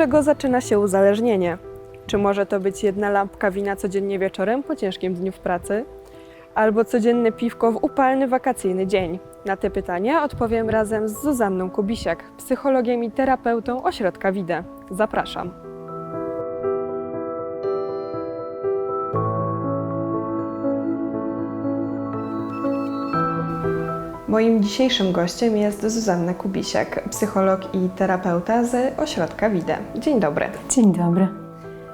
Czego zaczyna się uzależnienie? Czy może to być jedna lampka wina codziennie wieczorem po ciężkim dniu w pracy? Albo codzienne piwko w upalny wakacyjny dzień? Na te pytania odpowiem razem z Zuzanną Kubisiak, psychologiem i terapeutą ośrodka WIDE. Zapraszam. Moim dzisiejszym gościem jest Zuzanna Kubisiak, psycholog i terapeuta z ośrodka WIDE. Dzień dobry. Dzień dobry.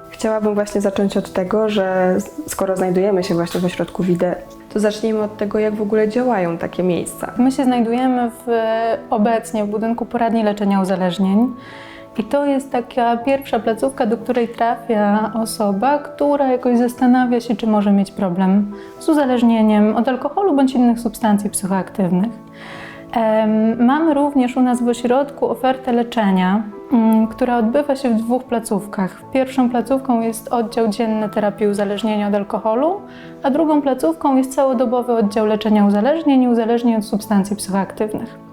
Chciałabym właśnie zacząć od tego, że skoro znajdujemy się właśnie w ośrodku WIDE, to zacznijmy od tego, jak w ogóle działają takie miejsca. My się znajdujemy w, obecnie w budynku poradni leczenia uzależnień. I to jest taka pierwsza placówka, do której trafia osoba, która jakoś zastanawia się, czy może mieć problem z uzależnieniem od alkoholu bądź innych substancji psychoaktywnych. Mamy również u nas w ośrodku ofertę leczenia, mm, która odbywa się w dwóch placówkach. Pierwszą placówką jest oddział dzienny terapii uzależnienia od alkoholu, a drugą placówką jest całodobowy oddział leczenia uzależnień i uzależnień od substancji psychoaktywnych.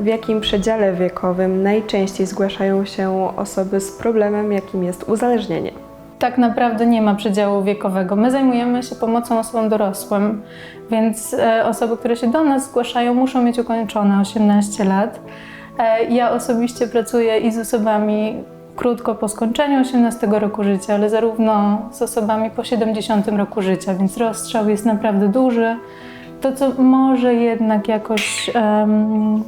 W jakim przedziale wiekowym najczęściej zgłaszają się osoby z problemem, jakim jest uzależnienie? Tak naprawdę nie ma przedziału wiekowego. My zajmujemy się pomocą osobom dorosłym, więc e, osoby, które się do nas zgłaszają, muszą mieć ukończone 18 lat. E, Ja osobiście pracuję i z osobami krótko po skończeniu 18 roku życia, ale zarówno z osobami po 70 roku życia, więc rozstrzał jest naprawdę duży. To, co może jednak jakoś em,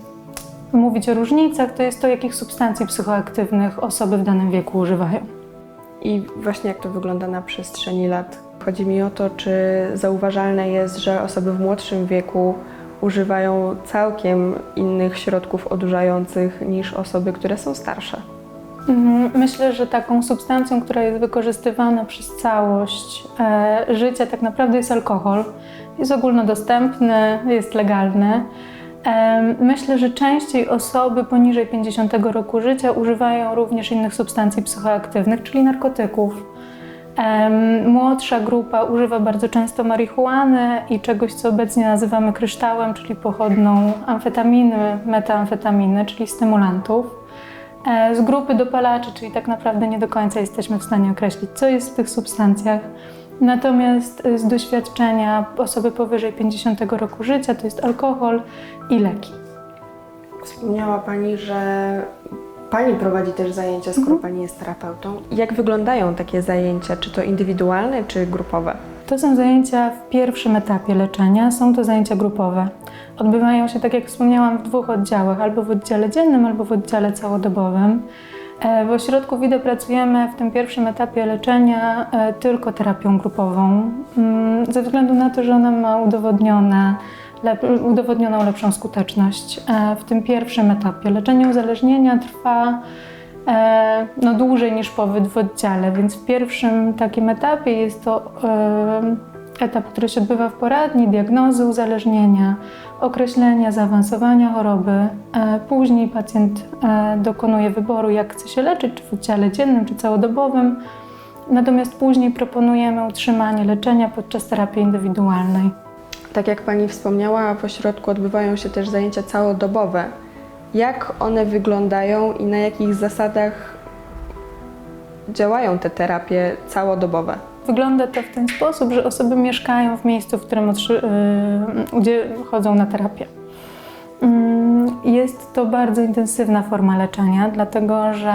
mówić o różnicach, to jest to, jakich substancji psychoaktywnych osoby w danym wieku używają. I właśnie jak to wygląda na przestrzeni lat? Chodzi mi o to, czy zauważalne jest, że osoby w młodszym wieku używają całkiem innych środków odurzających niż osoby, które są starsze. Mhm, Myślę, że taką substancją, która jest wykorzystywana przez całość e, życia, tak naprawdę jest alkohol. Jest ogólnodostępny, jest legalny. Myślę, że częściej osoby poniżej 50 roku życia używają również innych substancji psychoaktywnych, czyli narkotyków. Młodsza grupa używa bardzo często marihuany i czegoś, co obecnie nazywamy kryształem, czyli pochodną amfetaminy, metamfetaminy, czyli stymulantów. E, Z grupy dopalaczy, czyli tak naprawdę nie do końca jesteśmy w stanie określić, co jest w tych substancjach. Natomiast e, z doświadczenia osoby powyżej 50 roku życia to jest alkohol i leki. Wspomniała Pani, że Pani prowadzi też zajęcia, skoro Pani jest terapeutą. Jak wyglądają takie zajęcia? Czy to indywidualne, czy grupowe? To są zajęcia w pierwszym etapie leczenia, są to zajęcia grupowe. Odbywają się, tak jak wspomniałam, w dwóch oddziałach, albo w oddziale dziennym, albo w oddziale całodobowym. E, W ośrodku WIDE pracujemy w tym pierwszym etapie leczenia e, tylko terapią grupową, mm, ze względu na to, że ona ma udowodnione, lep, udowodnioną lepszą skuteczność. E, W tym pierwszym etapie leczenie uzależnienia trwa no, dłużej niż pobyt w oddziale, więc w pierwszym takim etapie jest to etap, który się odbywa w poradni, diagnozy uzależnienia, określenia zaawansowania choroby. E, Później pacjent e, dokonuje wyboru, jak chce się leczyć, czy w oddziale dziennym, czy całodobowym. Natomiast później proponujemy utrzymanie leczenia podczas terapii indywidualnej. Tak jak Pani wspomniała, w ośrodku odbywają się też zajęcia całodobowe. Jak one wyglądają i na jakich zasadach działają te terapie całodobowe? Wygląda to w ten sposób, że osoby mieszkają w miejscu, w którym yy, gdzie chodzą na terapię. Mm, Jest to bardzo intensywna forma leczenia, dlatego że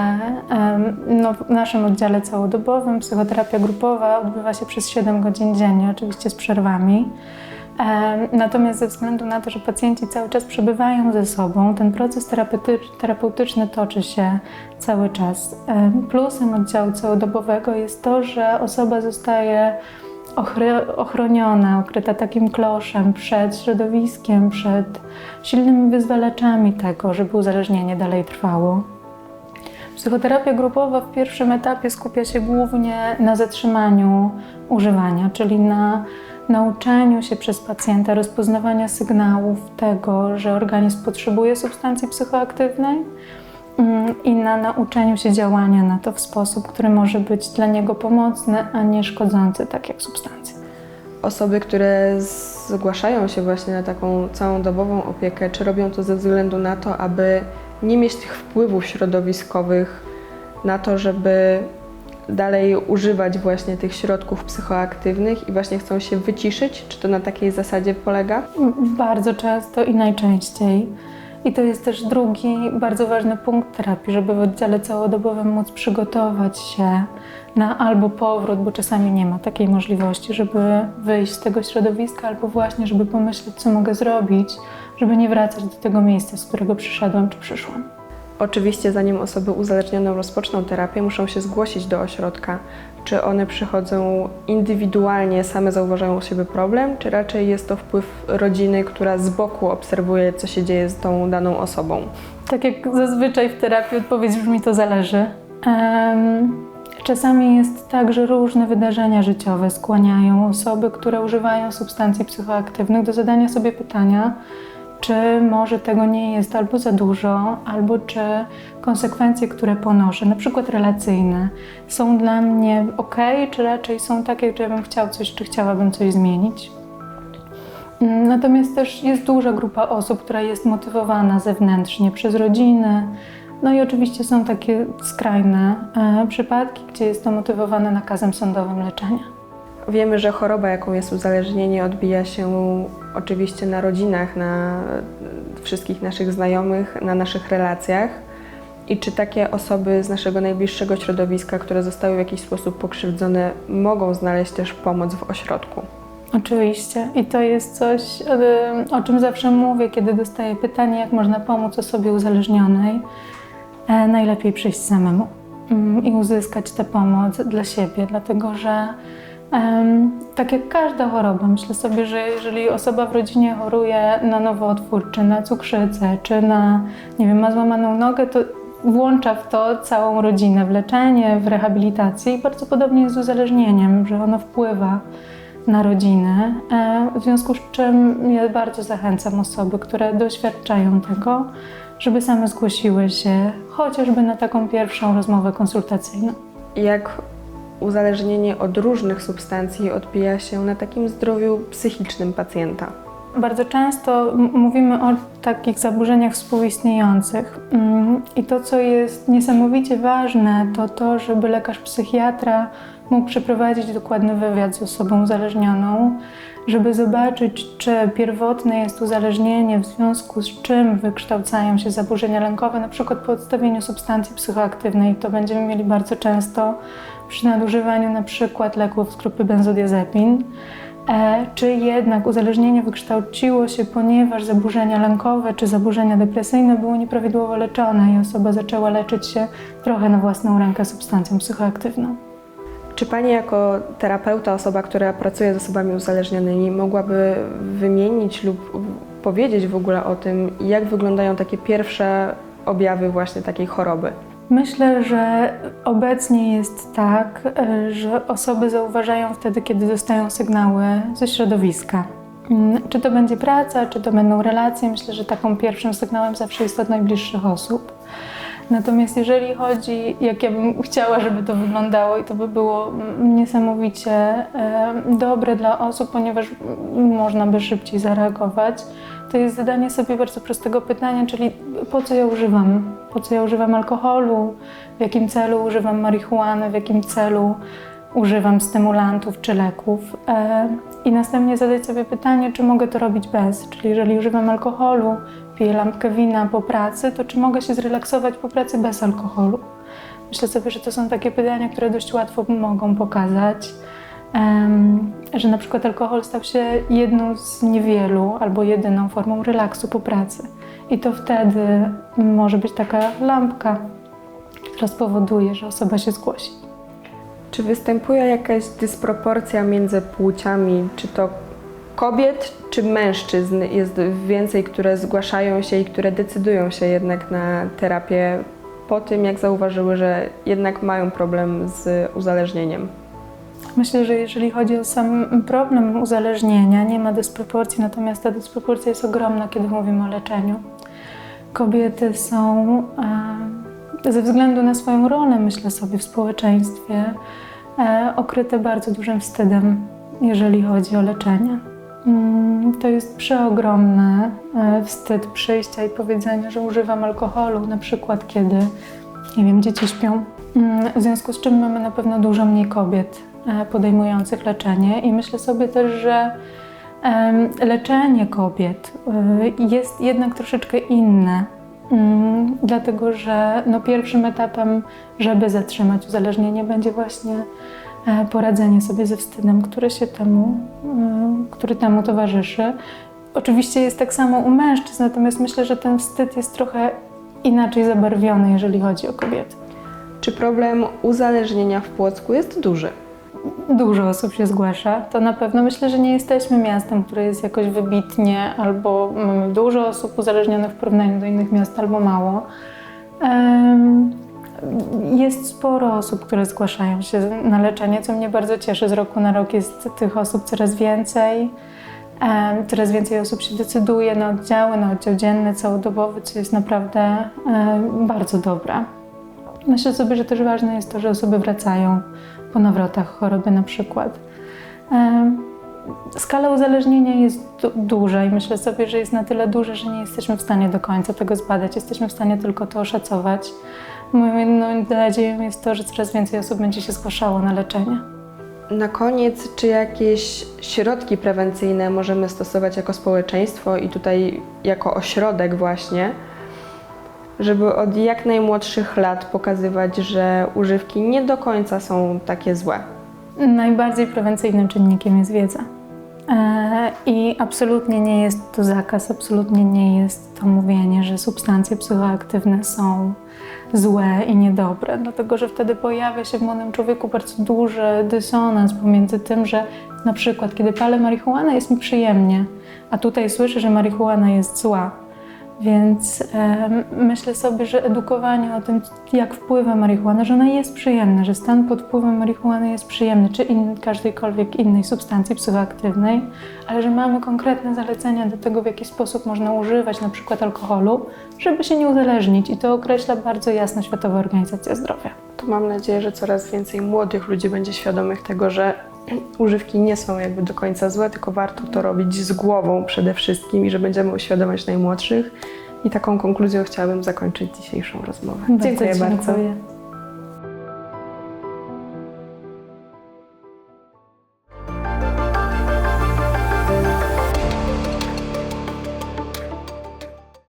no, w naszym oddziale całodobowym psychoterapia grupowa odbywa się przez 7 godzin dziennie, oczywiście z przerwami. Natomiast ze względu na to, że pacjenci cały czas przebywają ze sobą, ten proces terapeutycz- terapeutyczny toczy się cały czas. Em, Plusem oddziału całodobowego jest to, że osoba zostaje ochroniona, okryta takim kloszem przed środowiskiem, przed silnymi wyzwalaczami tego, żeby uzależnienie dalej trwało. Psychoterapia grupowa w pierwszym etapie skupia się głównie na zatrzymaniu używania, czyli na nauczeniu się przez pacjenta rozpoznawania sygnałów tego, że organizm potrzebuje substancji psychoaktywnej mm, i na nauczeniu się działania na to w sposób, który może być dla niego pomocny, a nie szkodzący, tak jak substancje. Osoby, które zgłaszają się właśnie na taką całodobową opiekę, czy robią to ze względu na to, aby nie mieć tych wpływów środowiskowych na to, żeby dalej używać właśnie tych środków psychoaktywnych i właśnie chcą się wyciszyć? Czy to na takiej zasadzie polega? Bardzo często i najczęściej. I to jest też drugi bardzo ważny punkt terapii, żeby w oddziale całodobowym móc przygotować się na albo powrót, bo czasami nie ma takiej możliwości, żeby wyjść z tego środowiska, albo właśnie, żeby pomyśleć, co mogę zrobić, żeby nie wracać do tego miejsca, z którego przyszedłem czy przyszłam. Oczywiście, zanim osoby uzależnione rozpoczną terapię, muszą się zgłosić do ośrodka. Czy one przychodzą indywidualnie, same zauważają u siebie problem, czy raczej jest to wpływ rodziny, która z boku obserwuje, co się dzieje z tą daną osobą? Tak jak zazwyczaj w terapii odpowiedź brzmi to zależy. Em, czasami jest tak, że różne wydarzenia życiowe skłaniają osoby, które używają substancji psychoaktywnych do zadania sobie pytania, czy może tego nie jest albo za dużo, albo czy konsekwencje, które ponoszę, na przykład relacyjne, są dla mnie ok, czy raczej są takie, że ja bym chciał coś, czy chciałabym coś zmienić. Natomiast też jest duża grupa osób, która jest motywowana zewnętrznie przez rodziny. No i oczywiście są takie skrajne e, przypadki, gdzie jest to motywowane nakazem sądowym leczenia. Wiemy, że choroba, jaką jest uzależnienie, odbija się oczywiście na rodzinach, na wszystkich naszych znajomych, na naszych relacjach. I czy takie osoby z naszego najbliższego środowiska, które zostały w jakiś sposób pokrzywdzone, mogą znaleźć też pomoc w ośrodku? Oczywiście. I to jest coś, o czym zawsze mówię, kiedy dostaję pytanie, jak można pomóc osobie uzależnionej. E, Najlepiej przyjść samemu mm, i uzyskać tę pomoc dla siebie, dlatego że tak jak każda choroba, myślę sobie, że jeżeli osoba w rodzinie choruje na nowotwór, czy na cukrzycę, czy na, nie wiem, ma złamaną nogę, to włącza w to całą rodzinę, w leczenie, w rehabilitację i bardzo podobnie jest z uzależnieniem, że ono wpływa na rodzinę, w związku z czym ja bardzo zachęcam osoby, które doświadczają tego, żeby same zgłosiły się chociażby na taką pierwszą rozmowę konsultacyjną. Jak uzależnienie od różnych substancji odbija się na takim zdrowiu psychicznym pacjenta? Bardzo często mówimy o takich zaburzeniach współistniejących. Mm, I to, co jest niesamowicie ważne, to to, żeby lekarz psychiatra mógł przeprowadzić dokładny wywiad z osobą uzależnioną, żeby zobaczyć, czy pierwotne jest uzależnienie, w związku z czym wykształcają się zaburzenia lękowe, na przykład po odstawieniu substancji psychoaktywnej. To będziemy mieli bardzo często przy nadużywaniu na przykład leków z grupy benzodiazepin. E, czy jednak uzależnienie wykształciło się, ponieważ zaburzenia lękowe czy zaburzenia depresyjne były nieprawidłowo leczone i osoba zaczęła leczyć się trochę na własną rękę substancją psychoaktywną. Czy Pani jako terapeuta, osoba, która pracuje z osobami uzależnionymi, mogłaby wymienić lub powiedzieć w ogóle o tym, jak wyglądają takie pierwsze objawy właśnie takiej choroby? Myślę, że obecnie jest tak, że osoby zauważają wtedy, kiedy dostają sygnały ze środowiska. Mm, Czy to będzie praca, czy to będą relacje, myślę, że taką pierwszym sygnałem zawsze jest od najbliższych osób. Natomiast jeżeli chodzi, jak ja bym chciała, żeby to wyglądało i to by było niesamowicie dobre dla osób, ponieważ można by szybciej zareagować, to jest zadanie sobie bardzo prostego pytania, czyli po co ja używam? Po co ja używam alkoholu? W jakim celu używam marihuany? W jakim celu używam stymulantów czy leków? E, I następnie zadać sobie pytanie, czy mogę to robić bez? Czyli jeżeli używam alkoholu, piję lampkę wina po pracy, to czy mogę się zrelaksować po pracy bez alkoholu? Myślę sobie, że to są takie pytania, które dość łatwo mogą pokazać, że na przykład alkohol stał się jedną z niewielu albo jedyną formą relaksu po pracy. I to wtedy może być taka lampka, która spowoduje, że osoba się zgłosi. Czy występuje jakaś dysproporcja między płciami? Czy to kobiet, czy mężczyzn jest więcej, które zgłaszają się i które decydują się jednak na terapię po tym, jak zauważyły, że jednak mają problem z uzależnieniem? Myślę, że jeżeli chodzi o sam problem uzależnienia, nie ma dysproporcji, natomiast ta dysproporcja jest ogromna, kiedy mówimy o leczeniu. Kobiety są e, ze względu na swoją rolę, myślę sobie, w społeczeństwie, e, okryte bardzo dużym wstydem, jeżeli chodzi o leczenie. Mm, To jest przeogromny e, wstyd przyjścia i powiedzenia, że używam alkoholu, na przykład kiedy, nie wiem, dzieci śpią Mm, W związku z czym mamy na pewno dużo mniej kobiet e, podejmujących leczenie i myślę sobie też, że leczenie kobiet e, jest jednak troszeczkę inne. Mm, Dlatego, że no pierwszym etapem, żeby zatrzymać uzależnienie, będzie właśnie poradzenie sobie ze wstydem, który się temu, e, który temu towarzyszy. Oczywiście jest tak samo u mężczyzn, natomiast myślę, że ten wstyd jest trochę inaczej zabarwiony, jeżeli chodzi o kobiety. Czy problem uzależnienia w Płocku jest duży? Dużo osób się zgłasza, to na pewno myślę, że nie jesteśmy miastem, które jest jakoś wybitnie, albo mamy dużo osób uzależnionych w porównaniu do innych miast, albo mało. Jest sporo osób, które zgłaszają się na leczenie, co mnie bardzo cieszy. Z roku na rok jest tych osób coraz więcej. Coraz więcej osób się decyduje na oddziały, na oddział dzienny, całodobowy, co jest naprawdę bardzo dobre. Myślę sobie, że też ważne jest to, że osoby wracają po nawrotach choroby na przykład. Skala uzależnienia jest du- duża i myślę sobie, że jest na tyle duża, że nie jesteśmy w stanie do końca tego zbadać. Jesteśmy w stanie tylko to oszacować. Moją jedną nadzieją jest to, że coraz więcej osób będzie się zgłaszało na leczenie. Na koniec, czy jakieś środki prewencyjne możemy stosować jako społeczeństwo i tutaj jako ośrodek właśnie, żeby od jak najmłodszych lat pokazywać, że używki nie do końca są takie złe? Najbardziej prewencyjnym czynnikiem jest wiedza. E, I absolutnie nie jest to zakaz, absolutnie nie jest to mówienie, że substancje psychoaktywne są złe i niedobre, dlatego że wtedy pojawia się w młodym człowieku bardzo duży dysonans pomiędzy tym, że na przykład kiedy palę marihuanę jest mi przyjemnie, a tutaj słyszę, że marihuana jest zła. Więc myślę sobie, że edukowanie o tym, jak wpływa marihuana, że ona jest przyjemna, że stan pod wpływem marihuany jest przyjemny, czy in, każdejkolwiek innej substancji psychoaktywnej, ale że mamy konkretne zalecenia do tego, w jaki sposób można używać na przykład alkoholu, żeby się nie uzależnić. I to określa bardzo jasno Światowa Organizacja Zdrowia. To mam nadzieję, że coraz więcej młodych ludzi będzie świadomych tego, że używki nie są jakby do końca złe, tylko warto to robić z głową przede wszystkim i że będziemy uświadamiać najmłodszych. I taką konkluzją chciałabym zakończyć dzisiejszą rozmowę. Bardzo dziękuję bardzo. dziękuję.